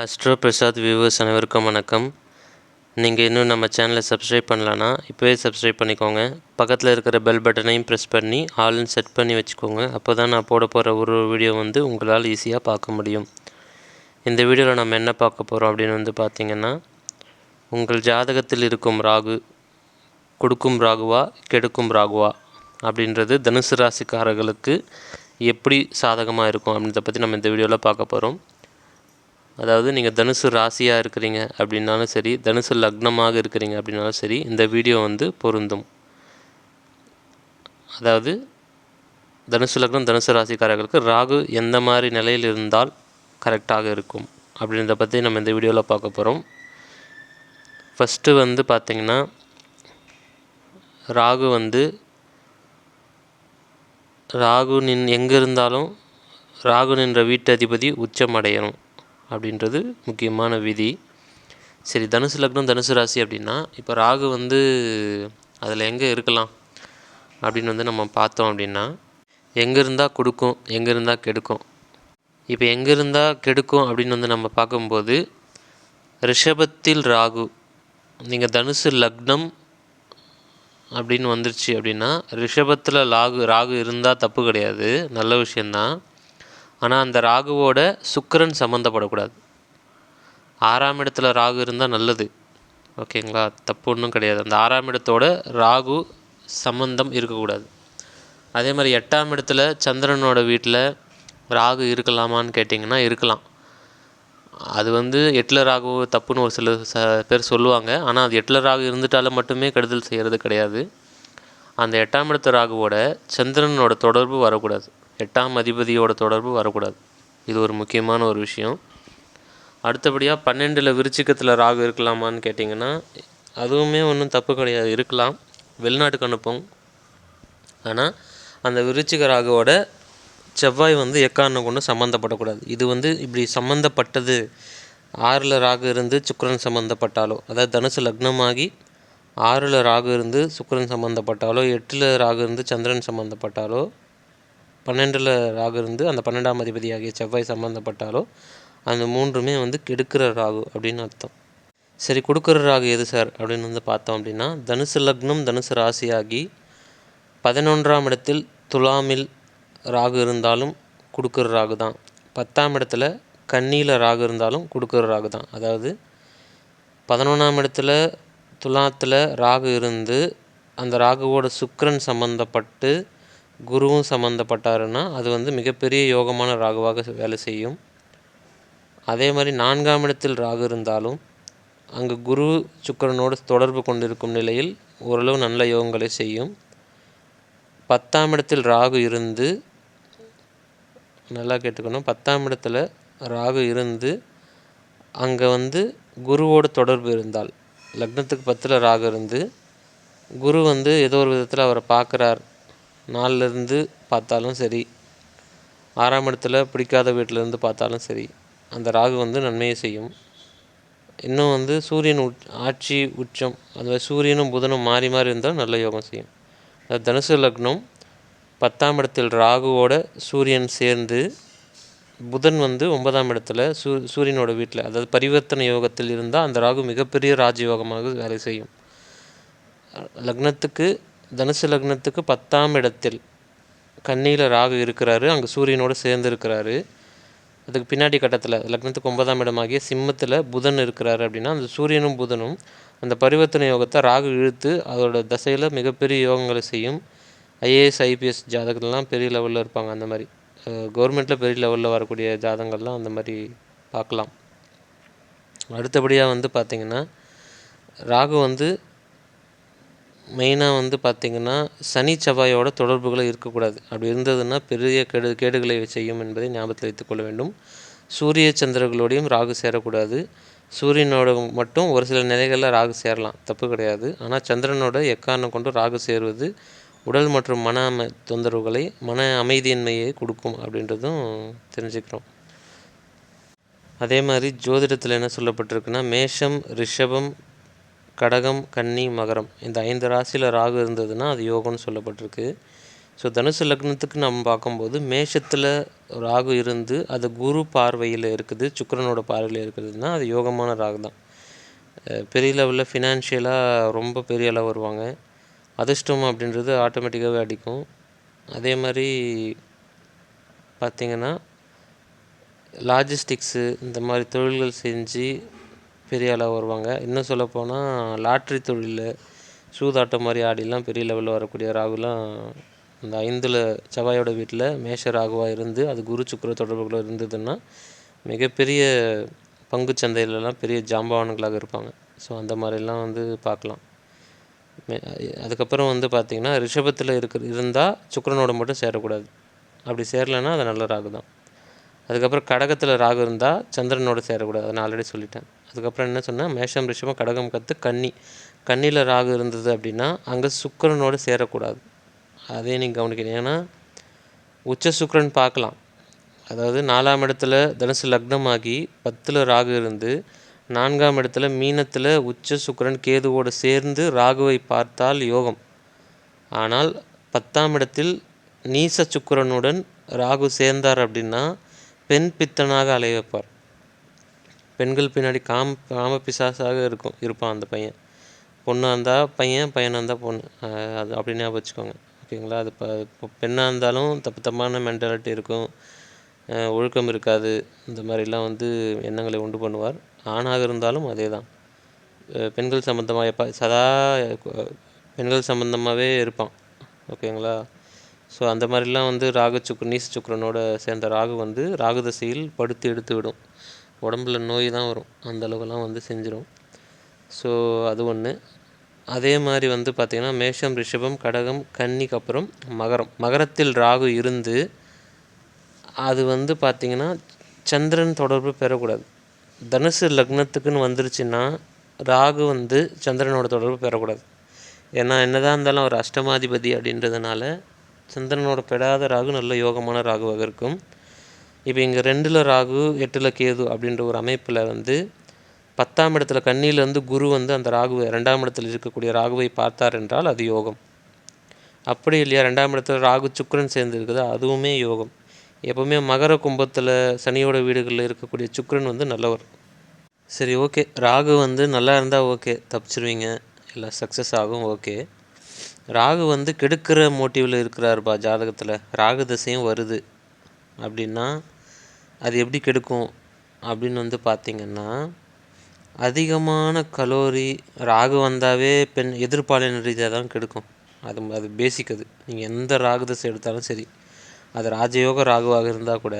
Astro Prasad viewers அனைவருக்கும் வணக்கம். நீங்கள் இன்னும் நம்ம சேனலை சப்ஸ்கிரைப் பண்ணலன்னா இப்போவே சப்ஸ்கிரைப் பண்ணிக்கோங்க. பக்கத்தில் இருக்கிற பெல் பட்டனையும் ப்ரெஸ் பண்ணி ஆல்னு செட் பண்ணி வச்சுக்கோங்க. அப்போ தான் நான் போட போகிற ஒரு ஒரு வீடியோ வந்து உங்களால் ஈஸியாக பார்க்க முடியும். இந்த வீடியோவில் நம்ம என்ன பார்க்க போகிறோம் அப்படின்னு வந்து பார்த்திங்கன்னா உங்கள் ஜாதகத்தில் இருக்கும் ராகு கொடுக்கும் ராகுவா கெடுக்கும் ராகுவா அப்படின்றது தனுசு ராசிக்காரர்களுக்கு எப்படி சாதகமாக இருக்கும் அப்படின்றத பற்றி நம்ம இந்த வீடியோவில் பார்க்க போகிறோம் அதாவது நீங்கள் தனுசு ராசியாக இருக்கிறீங்க அப்படின்னாலும் சரி தனுசு லக்னமாக இருக்கிறீங்க அப்படின்னாலும் சரி இந்த வீடியோ வந்து பொருந்தும். அதாவது தனுசு லக்னம் தனுசு ராசிக்காரர்களுக்கு ராகு எந்த மாதிரி நிலையில் இருந்தால் கரெக்டாக இருக்கும். அப்படின்றத பற்றி நம்ம இந்த வீடியோவில் பார்க்க போகிறோம் ஃபஸ்ட்டு வந்து பார்த்திங்கன்னா ராகு வந்து ராகு நின் எங்கே இருந்தாலும் ராகு நின்ற வீட்டு அதிபதி உச்சம் அடையணும். அப்படின்றது முக்கியமான விதி. சரி தனுசு லக்னம் தனுசு ராசி அப்படின்னா இப்போ ராகு வந்து அதில் எங்கே இருக்கலாம் அப்படின்னு வந்து நம்ம பார்த்தோம் அப்படின்னா எங்கே இருந்தால் கொடுக்கும் எங்கே இருந்தால் கெடுக்கும். இப்போ எங்கே இருந்தால் கெடுக்கும் அப்படின்னு வந்து நம்ம பார்க்கும்போது ரிஷபத்தில் ராகு நீங்கள் தனுசு லக்னம் அப்படின்னு வந்துருச்சு அப்படின்னா ரிஷபத்தில் ராகு ராகு இருந்தால் தப்பு கிடையாது. நல்ல விஷயந்தான் ஆனால் அந்த ராகுவோட சுக்கரன் சம்மந்தப்படக்கூடாது ஆறாம் இடத்துல ராகு இருந்தால் நல்லது. ஓகேங்களா? தப்பு ஒன்றும் கிடையாது. அந்த ஆறாம் இடத்தோட ராகு சம்மந்தம் இருக்கக்கூடாது. அதே மாதிரி எட்டாம் இடத்துல சந்திரனோட வீட்டில் ராகு இருக்கலாமான்னு கேட்டிங்கன்னா இருக்கலாம். அது வந்து எட்டில் ராகு தப்புன்னு ஒரு சில ச பேர் சொல்லுவாங்க. ஆனால் அது எட்டில் ராகு இருந்துட்டாலும் மட்டுமே கெடுதல் செய்கிறது கிடையாது. அந்த எட்டாம் இடத்து ராகுவோட சந்திரனோட தொடர்பு வரக்கூடாது. எட்டாம் அதிபதியோட தொடர்பு வரக்கூடாது. இது ஒரு முக்கியமான ஒரு விஷயம். அடுத்தபடியாக பன்னெண்டில் விருச்சிக்கத்தில் ராகு இருக்கலாமான்னு கேட்டிங்கன்னா அதுவுமே ஒன்றும் தப்பு கிடையாது. இருக்கலாம். வெளிநாட்டுக்கு அனுப்பும். ஆனால் அந்த விருச்சிக ராகுவோட செவ்வாய் வந்து எக்காரணம் கொண்டு சம்மந்தப்படக்கூடாது இது வந்து இப்படி சம்மந்தப்பட்டது ஆறில் ராகு இருந்து சுக்கரன் சம்மந்தப்பட்டாலோ அதாவது தனுசு லக்னமாகி ஆறில் ராகு இருந்து சுக்கரன் சம்மந்தப்பட்டாலோ எட்டில் ராகு இருந்து சந்திரன் சம்மந்தப்பட்டாலோ பன்னெண்டில் ராகு இருந்து அந்த பன்னெண்டாம் அதிபதியாகிய செவ்வாய் சம்மந்தப்பட்டாலோ அந்த மூன்றுமே வந்து கெடுக்கிற ராகு அப்படின்னு அர்த்தம். சரி கொடுக்குற ராகு எது சார் அப்படின்னு வந்து பார்த்தோம் அப்படின்னா தனுசு லக்னம் தனுசு ராசியாகி பதினொன்றாம் இடத்தில் துலாமில் ராகு இருந்தாலும் கொடுக்குற ராகு தான். பத்தாம் இடத்துல கன்னியில் ராகு இருந்தாலும் கொடுக்குற ராகு தான். அதாவது பதினொன்றாம் இடத்துல துலாத்தில் ராகு இருந்து அந்த ராகுவோட சுக்கரன் சம்மந்தப்பட்டு குருவும் சம்மந்தப்பட்டாருன்னா அது வந்து மிகப்பெரிய யோகமான ராகுவாக வேலை செய்யும். அதே மாதிரி நான்காம் இடத்தில் ராகு இருந்தாலும் அங்கு குரு சுக்கரனோடு தொடர்பு கொண்டிருக்கும் நிலையில் ஓரளவு நல்ல யோகங்களை செய்யும். பத்தாம் இடத்தில் ராகு இருந்து நல்லா கேட்டுக்கணும். பத்தாம் இடத்துல ராகு இருந்து அங்கே வந்து குருவோட தொடர்பு இருந்தால் லக்னத்துக்கு பத்தில் ராகு இருந்து குரு வந்து ஏதோ ஒரு விதத்தில் அவரை பார்க்குறார். நாளிலிருந்து பார்த்தாலும் சரி ஆறாம் இடத்துல பிடிக்காத வீட்டிலேருந்து பார்த்தாலும் சரி அந்த ராகு வந்து நன்மையை செய்யும். இன்னும் வந்து சூரியன் உச் ஆட்சி உச்சம் அந்த சூரியனும் புதனும் மாறி மாறி இருந்தால் நல்ல யோகம் செய்யும். தனுசு லக்னம் பத்தாம் இடத்தில் ராகுவோட சூரியன் சேர்ந்து புதன் வந்து ஒன்பதாம் இடத்துல சூ சூரியனோட வீட்டில் அதாவது பரிவர்த்தனை யோகத்தில் இருந்தால் அந்த ராகு மிகப்பெரிய ராஜயோகமாக வேலை செய்யும். லக்னத்துக்கு தனுசு லக்னத்துக்கு பத்தாம் இடத்தில் கன்னியில் ராகு இருக்கிறாரு. அங்கே சூரியனோடு சேர்ந்து இருக்கிறாரு அதுக்கு பின்னாடி கட்டத்தில் லக்னத்துக்கு ஒன்பதாம் இடமாகிய சிம்மத்தில் புதன் இருக்கிறாரு அப்படின்னா அந்த சூரியனும் புதனும் அந்த பரிவர்த்தனை யோகத்தை ராகு இழுத்து அதோட தசையில் மிகப்பெரிய யோகங்களை செய்யும் ஐஏஎஸ் ஐபிஎஸ் ஜாதகத்துலலாம் பெரிய லெவலில் இருப்பாங்க. அந்த மாதிரி கவர்மெண்ட்டில் பெரிய லெவலில் வரக்கூடிய ஜாதகங்கள்லாம் அந்த மாதிரி பார்க்கலாம். அடுத்தபடியாக வந்து பார்த்திங்கன்னா ராகு வந்து மெயினாக வந்து பார்த்திங்கன்னா சனி செவ்வாயோட தொடர்புகளை இருக்கக்கூடாது. அப்படி இருந்ததுன்னா பெரிய கெடு கேடுகளை செய்யும் என்பதை ஞாபகத்தில் வைத்துக்கொள்ள வேண்டும். சூரிய சந்திரர்களோடையும் ராகு சேரக்கூடாது. சூரியனோட மட்டும் ஒரு சில நிலைகளில் ராகு சேரலாம். தப்பு கிடையாது. ஆனால் சந்திரனோட எக்காரணம் கொண்டு ராகு சேருவது உடல் மற்றும் மன அமை தொந்தரவுகளை மன அமைதியின்மையை கொடுக்கும் அப்படின்றதும் தெரிஞ்சுக்கிறோம். அதே மாதிரி ஜோதிடத்தில் என்ன சொல்லப்பட்டிருக்குன்னா மேஷம் ரிஷபம் கடகம் கன்னி மகரம். இந்த ஐந்து ராசியில் ராகு இருந்ததுன்னா அது யோகம்னு சொல்லப்பட்டிருக்கு. ஸோ தனுசு லக்னத்துக்கு நம்ம பார்க்கும்போது மேஷத்தில் ராகு இருந்து அது குரு பார்வையில் இருக்குது சுக்கரனோட பார்வையில் இருக்குதுன்னா அது யோகமான ராகு தான். பெரிய லெவலில் ஃபினான்ஷியலாக ரொம்ப பெரிய அளவு வருவாங்க. அதிர்ஷ்டம் அப்படின்றது ஆட்டோமேட்டிக்காகவே அடிக்கும். அதே மாதிரி பார்த்திங்கன்னா லாஜிஸ்டிக்ஸு இந்த மாதிரி தொழில்கள் செஞ்சு பெரிய அளவு வருவாங்க. இன்னும் சொல்லப்போனால் லாட்ரி தொழில் சூதாட்டம் மாதிரி ஆடிலாம் பெரிய லெவலில் வரக்கூடிய ராகுலாம் இந்த ஐந்தில் செவ்வாயோட வீட்டில் மேஷ ராகுவாக இருந்து அது குரு சுக்கர தொடர்புகள் இருந்ததுன்னா மிகப்பெரிய பங்குச் சந்தையிலலாம் பெரிய ஜாம்பவான்களாக இருப்பாங்க. ஸோ அந்த மாதிரிலாம் வந்து பார்க்கலாம் மே- அதுக்கப்புறம் வந்து பார்த்திங்கன்னா ரிஷபத்தில் இருக்கிற இருந்தால் சுக்கரனோட மட்டும் சேரக்கூடாது. அப்படி சேரலைன்னா அது நல்ல ராகு தான் அதுக்கப்புறம் கடகத்தில் ராகு இருந்தால் சந்திரனோட சேரக்கூடாது. நான் ஆல்ரெடி சொல்லிட்டேன். அதுக்கப்புறம் என்ன சொன்னால் மேஷம் ரிஷபம் கடகம் கற்று கன்னி. கன்னியில் ராகு இருந்தது அப்படின்னா அங்கே சுக்கரனோடு சேரக்கூடாது. அதே நீங்கள் கவனிக்கணும். ஏன்னா உச்ச சுக்கரன் பார்க்கலாம். அதாவது நாலாம் இடத்துல தனுசு லக்னமாகி பத்தில் ராகு இருந்து நான்காம் இடத்துல மீனத்தில் உச்ச சுக்கிரன் கேதுவோடு சேர்ந்து ராகுவை பார்த்தால் யோகம். ஆனால் பத்தாம் இடத்தில் நீச சுக்கிரனுடன் ராகு சேர்ந்தார் அப்படின்னா பெண் பித்தனாக அலைய வைப்பார். பெண்கள் பின்னாடி காம் காம பிசாசாக இருக்கும் இருப்பான் அந்த பையன். பொண்ணாக இருந்தால் பையன் பையனாக இருந்தால் பொண்ணு. அது அப்படின்னு ஞாபகம் வச்சுக்கோங்க. ஓகேங்களா? அது இப்போ இப்போ பெண்ணாக இருந்தாலும் தப்பு தப்பான மென்டாலிட்டி இருக்கும். ஒழுக்கம் இருக்காது. இந்த மாதிரிலாம் வந்து எண்ணங்களை உண்டு பண்ணுவார். ஆணாக இருந்தாலும் அதே தான் பெண்கள் சம்மந்தமாக எப்போ சதா பெண்கள் சம்மந்தமாகவே இருப்பான். ஓகேங்களா? ஸோ அந்த மாதிரிலாம் வந்து ராகு சுக்கு நீச சுக்கரனோட சேர்ந்த ராகு வந்து ராகு தசையில் படுத்து எடுத்து விடும். உடம்புல நோய் தான் வரும். அந்தளவுக்குலாம் வந்து செஞ்சிடும் ஸோ அது ஒன்று அதே மாதிரி வந்து பார்த்திங்கன்னா மேஷம் ரிஷபம் கடகம் கன்னிக்கு அப்புறம் மகரம். மகரத்தில் ராகு இருந்து அது வந்து பார்த்திங்கன்னா சந்திரன் தொடர்பு பெறக்கூடாது. தனுசு லக்னத்துக்குன்னு வந்துருச்சுன்னா ராகு வந்து சந்திரனோட தொடர்பு பெறக்கூடாது. ஏன்னா என்னதான் இருந்தாலும் அவர் அஷ்டமாதிபதி அப்படின்றதுனால சந்திரனோட பெடாத ராகு நல்ல யோகமான ராகுவாக இருக்கும். இப்போ இங்கே ரெண்டில் ராகு எட்டில் கேது அப்படின்ற ஒரு அமைப்பில் வந்து பத்தாம் இடத்துல கண்ணியிலேருந்து குரு வந்து அந்த ராகுவை ரெண்டாம் இடத்துல இருக்கக்கூடிய ராகுவை பார்த்தார் என்றால் அது யோகம். அப்படி இல்லையா ரெண்டாம் இடத்துல ராகு சுக்ரன் சேர்ந்துருக்குதா அதுவுமே யோகம். எப்போவுமே மகர கும்பத்தில் சனியோட வீடுகளில் இருக்கக்கூடிய சுக்கரன் வந்து நல்லவர். சரி ஓகே. ராகு வந்து நல்லா இருந்தால் ஓகே தப்பிச்சிருவீங்க. எல்லாம் சக்ஸஸ் ஆகும் ஓகே. ராகு வந்து கெடுக்கிற மோட்டிவில் இருக்கிறாருப்பா ஜாதகத்தில். ராகு திசையும் வருது. அப்படின்னா அது எப்படி கெடுக்கும் அப்படின்னு வந்து பார்த்திங்கன்னா அதிகமான கலோரி ராகு வந்தாவே பெண் எதிர்பாலின ரீதியாக தான் கெடுக்கும். அது அது பேசிக் அது. நீங்கள் எந்த ராகு தசை எடுத்தாலும் சரி. அது ராஜயோக ராகுவாக இருந்தால் கூட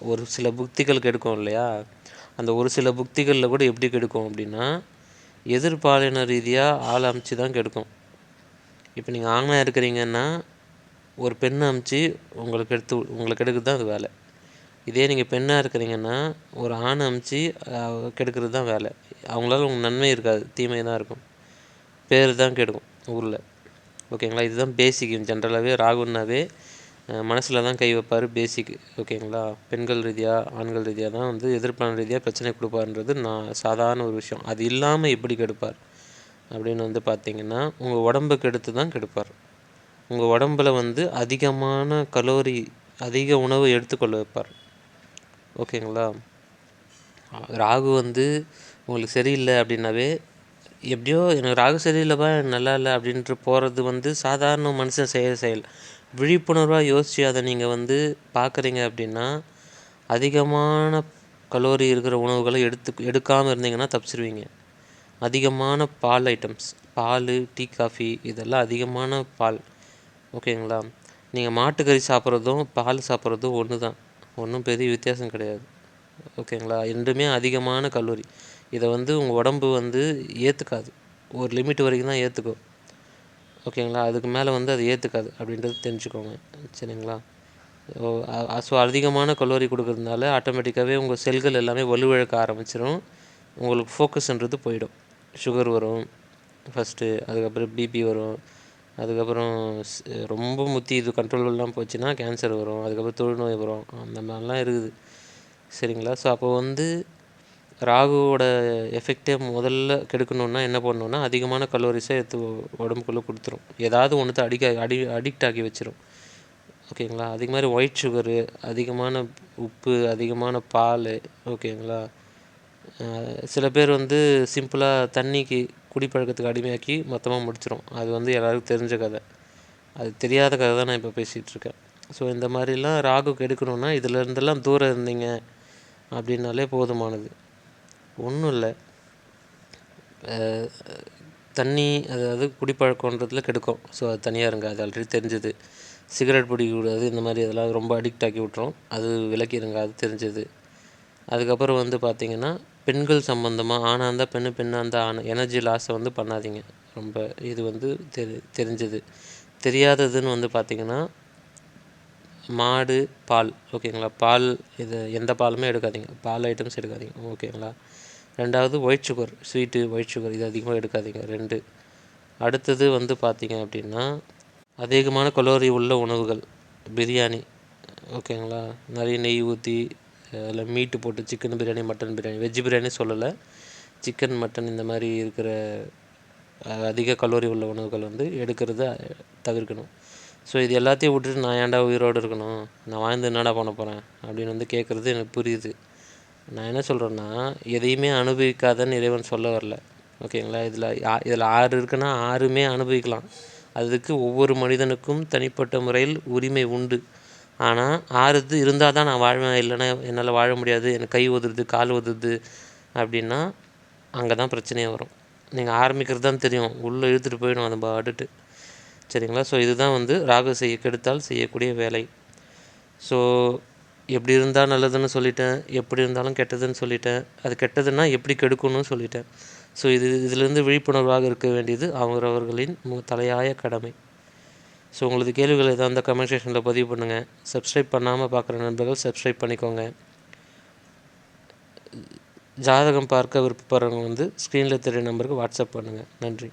ஒரு சில புக்திகள் கெடுக்கும் இல்லையா? அந்த ஒரு சில புக்திகளில் கூட எப்படி கெடுக்கும் அப்படின்னா எதிர்பாலின ரீதியாக ஆள் அமைச்சு தான் கெடுக்கும். இப்போ நீங்கள் ஆணாக இருக்கிறீங்கன்னா ஒரு பெண்ணை அமுச்சு உங்களுக்கு எடுத்து உங்களுக்கு எடுக்கிறது தான் அது வேலை. இதே நீங்கள் பெண்ணாக இருக்கிறீங்கன்னா ஒரு ஆணை அமுச்சு கெடுக்கிறது தான் வேலை. அவங்களால உங்களுக்கு நன்மை இருக்காது தீமை தான் இருக்கும். பேர் தான் கெடுக்கும் ஊரில். ஓகேங்களா? இதுதான் பேசிக் ஜென்ரலாகவே ராகுன்னாவே மனசில் தான் கை வைப்பார் பேசிக் ஓகேங்களா? பெண்கள் ரீதியாக ஆண்கள் ரீதியாக தான் வந்து எதிர்ப்பான ரீதியாக பிரச்சனை கொடுப்பாருன்றது நான் சாதாரண ஒரு விஷயம். அது இல்லாமல் எப்படி கெடுப்பார்? அப்படின்னு வந்து பார்த்தீங்கன்னா உங்கள் உடம்புக்கு எடுத்து தான் கெடுப்பார். உங்கள் உடம்புல வந்து அதிகமான கலோரி அதிக உணவு எடுத்துக்கொள்ள வைப்பார். ஓகேங்களா? ராகு வந்து உங்களுக்கு சரியில்லை அப்படின்னாவே எப்படியோ எனக்கு ராகு சரியில்லைப்பா நல்லா இல்லை அப்படின்ட்டு போகிறது வந்து சாதாரண மனுஷன் செய்கிற செயல். விழிப்புணர்வாக யோசித்து அதை நீங்கள் வந்து பார்க்குறீங்க அப்படின்னா அதிகமான கலோரி இருக்கிற உணவுகளை எடுத்து எடுக்காமல் இருந்தீங்கன்னா தப்பிச்சிருவீங்க. அதிகமான பால் ஐட்டம்ஸ் பால் டீ காஃபி இதெல்லாம் அதிகமான பால். ஓகேங்களா? நீங்கள் மாட்டுக்கறி சாப்பிட்றதும் பால் சாப்பிட்றதும் ஒன்று தான் ஒன்றும் பெரிய வித்தியாசம் கிடையாது. ஓகேங்களா? ரெண்டுமே அதிகமான கல்லூரி இதை வந்து உங்கள் உடம்பு வந்து ஏற்றுக்காது ஒரு லிமிட் வரைக்கும் தான் ஏற்றுக்கும் ஓகேங்களா? அதுக்கு மேலே வந்து அது ஏற்றுக்காது அப்படின்றது தெரிஞ்சுக்கோங்க. சரிங்களா? ஸோ அதிகமான கல்லூரி கொடுக்கறதுனால ஆட்டோமேட்டிக்காகவே உங்கள் செல்கள் எல்லாமே வலுவிழக்க ஆரம்பிச்சிடும் உங்களுக்கு ஃபோக்கஸ்ன்றது போயிடும். சுகர் வரும். ஃபஸ்ட்டு அதுக்கப்புறம் பிபி வரும். அதுக்கப்புறம் ரொம்ப முத்தி இது கண்ட்ரோல்லாம் போச்சுன்னா கேன்சர் வரும். அதுக்கப்புறம் தொழுநோய் வரும். அந்த மாதிரிலாம் இருக்குது. சரிங்களா? ஸோ அப்போ வந்து ராகுவோட எஃபெக்டே முதல்ல கெடுக்கணுன்னா என்ன பண்ணணுன்னா அதிகமான கலோரிஸை எடுத்து உடம்புக்குள்ளே கொடுத்துரும். ஏதாவது ஒன்றுத்த அடிக்க அடி அடிக்ட் ஆக்கி வச்சிரும். ஓகேங்களா? அதே மாதிரி ஒயிட் சுகரு அதிகமான உப்பு அதிகமான பால் ஓகேங்களா? சில பேர் வந்து சிம்பிளாக தண்ணிக்கு குடிப்பழக்கத்துக்கு அடிமையாக்கி மொத்தமாக முடிச்சிடும் அது வந்து எல்லாருக்கும் தெரிஞ்ச கதை. அது தெரியாத கதை தான் நான் இப்போ பேசிகிட்ருக்கேன் ஸோ இந்த மாதிரிலாம் ராகு கெடுக்கணும்னா இதுலேருந்தெல்லாம் தூரம் இருந்தீங்க அப்படின்னாலே போதுமானது. ஒன்றும் இல்லை. தண்ணி அதாவது குடிப்பழக்கன்றதுல கெடுக்கும். ஸோ அது தனியாக இருங்க. அது ஆல்ரெடி தெரிஞ்சது. சிகரெட் பிடிக்கக்கூடாது இந்த மாதிரி இதெல்லாம் ரொம்ப அடிக்ட் ஆக்கி விட்ரும் அது விலக்கிடுங்க அது தெரிஞ்சது. அதுக்கப்புறம் வந்து பார்த்திங்கன்னா பெண்கள் சம்மந்தமாக ஆணாக இருந்தால் பெண்ணு பெண்ணாக இருந்தால் ஆண் எனர்ஜி லாஸை வந்து பண்ணாதீங்க. ரொம்ப இது வந்து தெரி தெரிஞ்சது. தெரியாததுன்னு வந்து பார்த்தீங்கன்னா மாடு பால் ஓகேங்களா? பால் இது எந்த பாலுமே எடுக்காதீங்க. பால் ஐட்டம்ஸ் எடுக்காதீங்க. ஓகேங்களா? ரெண்டாவது white sugar sweet white sugar இது அதிகமாக எடுக்காதீங்க. ரெண்டு. அடுத்தது வந்து பார்த்திங்க அப்படின்னா அதிகமான கலோரி உள்ள உணவுகள் பிரியாணி ஓகேங்களா? நிறைய நெய் ஊற்றி அதில் மீட்டு போட்டு chicken biryani mutton biryani veg biryani சொல்லலை. சிக்கன் மட்டன் இந்த மாதிரி இருக்கிற அதிக கலோரி உள்ள உணவுகள் வந்து எடுக்கிறத தவிர்க்கணும். ஸோ இது எல்லாத்தையும் விட்டுட்டு நான் ஏன்டா உயிரோடு இருக்கணும்? நான் வாழ்ந்து என்னடா பண்ண போகிறேன் அப்படின்னு வந்து கேட்குறது எனக்கு புரியுது. நான் என்ன சொல்கிறேன்னா எதையுமே அனுபவிக்காதன்னு இறைவன் சொல்ல வரல. ஓகேங்களா? இதில் இதில் ஆறு இருக்குன்னா ஆறுமே அனுபவிக்கலாம். அதுக்கு ஒவ்வொரு மனிதனுக்கும் தனிப்பட்ட முறையில் உரிமை உண்டு. ஆனால் ஆறுது இருந்தால் தான் நான் வாழ்வேன். இல்லைன்னா என்னால் வாழ முடியாது. எனக்கு கை உதறுது கால் உதறுது அப்படின்னா அங்கே தான் பிரச்சனையே வரும். நீங்கள் ஆரம்பிக்கிறது தான் தெரியும். உள்ளே இழுத்துட்டு போயிடும் அதை பாட்டுட்டு சரிங்களா? ஸோ இதுதான் வந்து ராகு செய்ய கெடுத்தால் செய்யக்கூடிய வேலை. ஸோ எப்படி இருந்தால் நல்லதுன்னு சொல்லிட்டேன். எப்படி இருந்தாலும் கெட்டதுன்னு சொல்லிட்டேன். அது கெட்டதுன்னா எப்படி கெடுக்கணும்னு சொல்லிட்டேன். ஸோ இது இதிலிருந்து விழிப்புணர்வாக இருக்க வேண்டியது அவரவர்களின் தலையாய கடமை. ஸோ உங்களுக்கு கேள்விகள் எதாவது இருந்தால் கமெண்ட் செக்ஷனில் பதிவு பண்ணுங்கள் சப்ஸ்கிரைப் பண்ணாமல் பார்க்குற நண்பர்கள் சப்ஸ்கிரைப் பண்ணிக்கோங்க. ஜாதகம் பார்க்க விருப்பப்படுறவங்க வந்து ஸ்க்ரீனில் தெரிய நம்பருக்கு வாட்ஸ்அப் பண்ணுங்கள் நன்றி.